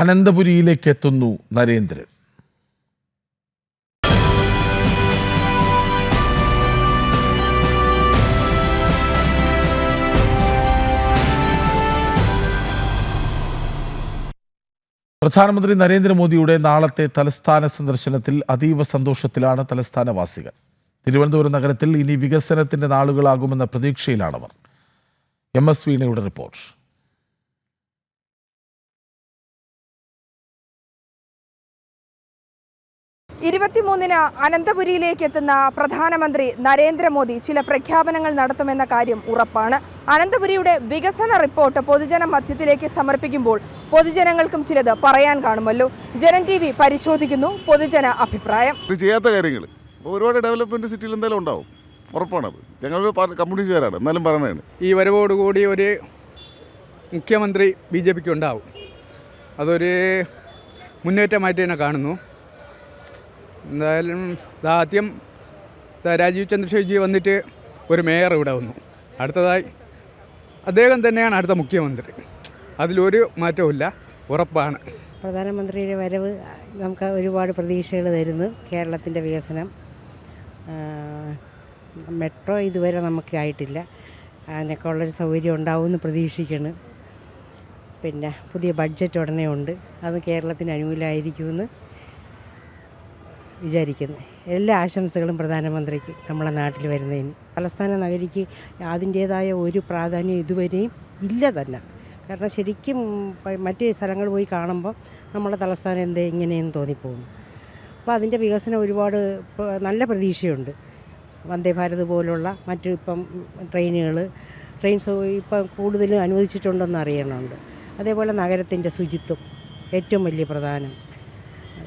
അനന്തപുരിയിലേക്ക് എത്തുന്നു നരേന്ദ്രൻ. പ്രധാനമന്ത്രി നരേന്ദ്രമോദിയുടെ നാളത്തെ തലസ്ഥാന സന്ദർശനത്തിൽ അതീവ സന്തോഷത്തിലാണ് തലസ്ഥാനവാസികൾ. തിരുവനന്തപുരം നഗരത്തിൽ ഇനി വികസനത്തിന്റെ നാളുകളാകുമെന്ന പ്രതീക്ഷയിലാണവർ. എം എസ് വീണയുടെ റിപ്പോർട്ട്. ഇരുപത്തിമൂന്നിന് അനന്തപുരിയിലേക്ക് എത്തുന്ന പ്രധാനമന്ത്രി നരേന്ദ്രമോദി ചില പ്രഖ്യാപനങ്ങൾ നടത്തുമെന്ന കാര്യം ഉറപ്പാണ്. അനന്തപുരിയുടെ വികസന റിപ്പോർട്ട് പൊതുജന മധ്യത്തിലേക്ക് സമർപ്പിക്കുമ്പോൾ പൊതുജനങ്ങൾക്കും ചിലത് പറയാൻ കാണുമല്ലോ. ജനം ടി വി പരിശോധിക്കുന്നു. പൊതുജന അഭിപ്രായം. ഇത് ചെയ്യാത്ത കാര്യങ്ങൾ ഒരുപാട് ഡെവലപ്മെന്റ് സിറ്റിയിൽ എന്തായാലും ഉണ്ടാവും. ഉറപ്പാണത്. ഞങ്ങൾ കമ്മ്യൂണിസ്റ്റുകാരാണ് എന്നാലും പറയണതാണ് ഈ വരവോടുകൂടി ഒരു മുഖ്യമന്ത്രി ബി ജെ പിക്ക് ഉണ്ടാവും. അതൊരു മുന്നേറ്റമായിട്ട് തന്നെ കാണുന്നു. എന്തായാലും ഇതാദ്യം രാജീവ് ചന്ദ്രശേഖർജി വന്നിട്ട് ഒരു മേയർ ഇവിടെ വന്നു. അടുത്തതായി അദ്ദേഹം തന്നെയാണ് അടുത്ത മുഖ്യമന്ത്രി. അതിലൊരു മാറ്റവുമില്ല ഉറപ്പാണ്. പ്രധാനമന്ത്രിയുടെ വരവ് നമുക്ക് ഒരുപാട് പ്രതീക്ഷകൾ തരുന്നു കേരളത്തിന്റെ വികസനം. മെട്രോ ഇതുവരെ നമുക്ക് ആയിട്ടില്ല. അതിനൊക്കെ ഉള്ളൊരു സൗകര്യം ഉണ്ടാവുമെന്ന് പ്രതീക്ഷിക്കുന്നു. പിന്നെ പുതിയ ബഡ്ജറ്റ് ഉടനെ ഉണ്ട്. അത് കേരളത്തിന് അനുകൂലമായിരിക്കുമെന്ന് വിചാരിക്കുന്നു. എല്ലാ ആശംസകളും പ്രധാനമന്ത്രിക്ക് നമ്മുടെ നാട്ടിൽ വരുന്നതിന്. തലസ്ഥാന നഗരിക്ക് അതിന്റേതായ ഒരു പ്രാധാന്യം ഇതുവരെയും ഇല്ല തന്നെ. കാരണം ശരിക്കും മറ്റ് സ്ഥലങ്ങൾ പോയി കാണുമ്പോൾ നമ്മുടെ തലസ്ഥാനം എന്തേ ഇങ്ങനെയെന്ന് തോന്നിപ്പോകും അപ്പോൾ അതിന്റെ വികസനം ഒരുപാട് നല്ല പ്രതീക്ഷയുണ്ട്. വന്ദേ ഭാരത് പോലുള്ള മറ്റു ഇപ്പം ട്രെയിനുകൾ ട്രെയിൻ ഇപ്പം കൂടുതലും അനുവദിച്ചിട്ടുണ്ടെന്ന് അറിയണമുണ്ട്. അതേപോലെ നഗരത്തിന്റെ ശുചിത്വം ഏറ്റവും വലിയ പ്രധാനം.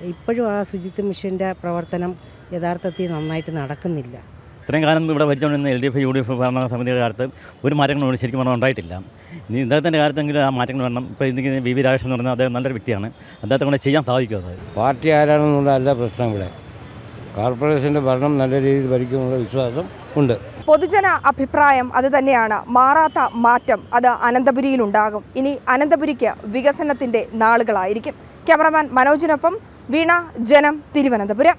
ഇപ്പോഴും ആ ശുചിത്വ മിഷന്റെ പ്രവർത്തനം യഥാർത്ഥത്തിൽ നന്നായിട്ട് നടക്കുന്നില്ല. ഇത്രയും കാലം ഇവിടെ ഭരിച്ചുകൊണ്ടിരുന്ന L D F U D F ഭരണ സമിതിയുടെ കാലത്ത് ഒരു മാറ്റങ്ങളും ശരിക്കും പറഞ്ഞാൽ ഉണ്ടായിട്ടില്ല. ഇനി ഇദ്ദേഹത്തിന്റെ കാര്യത്തെങ്കിലും ആ മാറ്റങ്ങൾ വേണം ഇപ്പോൾ എനിക്ക് വി വി രാജേഷ് എന്ന് പറഞ്ഞാൽ അദ്ദേഹം നല്ലൊരു വ്യക്തിയാണ്. അദ്ദേഹത്തെ കൊണ്ട് ചെയ്യാൻ സാധിക്കും അത്? പാർട്ടി ആരാണെന്നുള്ളതല്ല പ്രശ്നം ഇവിടെ. കോർപ്പറേഷന്റെ ഭരണം നല്ല രീതിയിൽ ഭരിക്കുമെന്നുള്ള വിശ്വാസം ഉണ്ട്. പൊതുജന അഭിപ്രായം അത് തന്നെയാണ്. മാറാത്ത മാറ്റം അത് അനന്തപുരിയിലുണ്ടാകും. ഇനി അനന്തപുരിക്ക് വികസനത്തിന്റെ നാളുകളായിരിക്കും. ക്യാമറമാൻ മനോജിനൊപ്പം വീണ ജനം തിരുവനന്തപുരം.